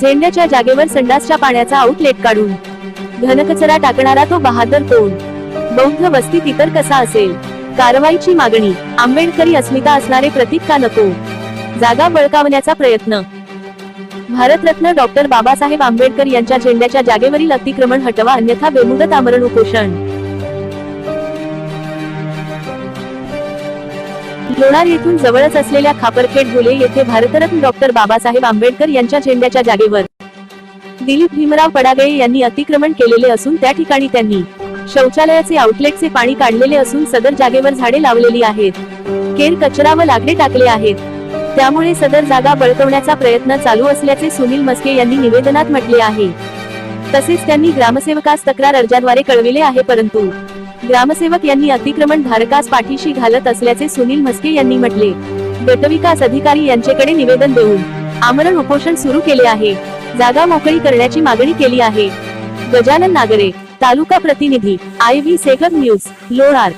झेंड्याच्या जागेवर संडासच्या पाण्याचा आउटलेट काढून. घनकचरा टाकणारा तो बहादर कोण? बौद्ध वस्तीत इतर कसा असेल? कारवाईची मागणी आंबेडकरी अस्मिता असणारे प्रतीक का नको? जागा बळकावण्याचा प्रयत्न. भारतरत्न डॉक्टर बाबासाहेब आंबेडकर यांच्या झेंड्याच्या जागेवरील अतिक्रमण हटवा अन्यथा बेमुदत आमरण उपोषण. लोणार येथून जवळच असलेल्या खापरखेड घोले येथे भारतरत्न डॉक्टर बाबासाहेब आंबेडकर यांच्या झेंड्याच्या जागेवर. दिलीप भीमराव पडागळे यांनी अतिक्रमण केलेले असून त्या ठिकाणी त्यांनी शौचालयाचे आउटलेटचे पाणी काढलेले असून सदर जागेवर झाडे लावलेली आहेत. केर कचरा व लाकडे टाकले आहेत. त्यामुळे सदर जागा बळकवण्याचा प्रयत्न चालू असल्याचे सुनील मस्के यांनी निवेदनात म्हटले आहे. तसेच त्यांनी ग्रामसेवकास तक्रार अर्जाद्वारे कळविले आहे परंतु ग्रामसेवक यांनी अतिक्रमण धारकास पाठीशी घालत असल्याचे सुनील म्हस्के यांनी म्हटले. गटविकास अधिकारी यांच्याकडे निवेदन देऊन आमरण उपोषण सुरू केले आहे. जागा मोकळी करण्याची मागणी केली आहे. गजानन नागरे तालुका प्रतिनिधी I V second news Lonar.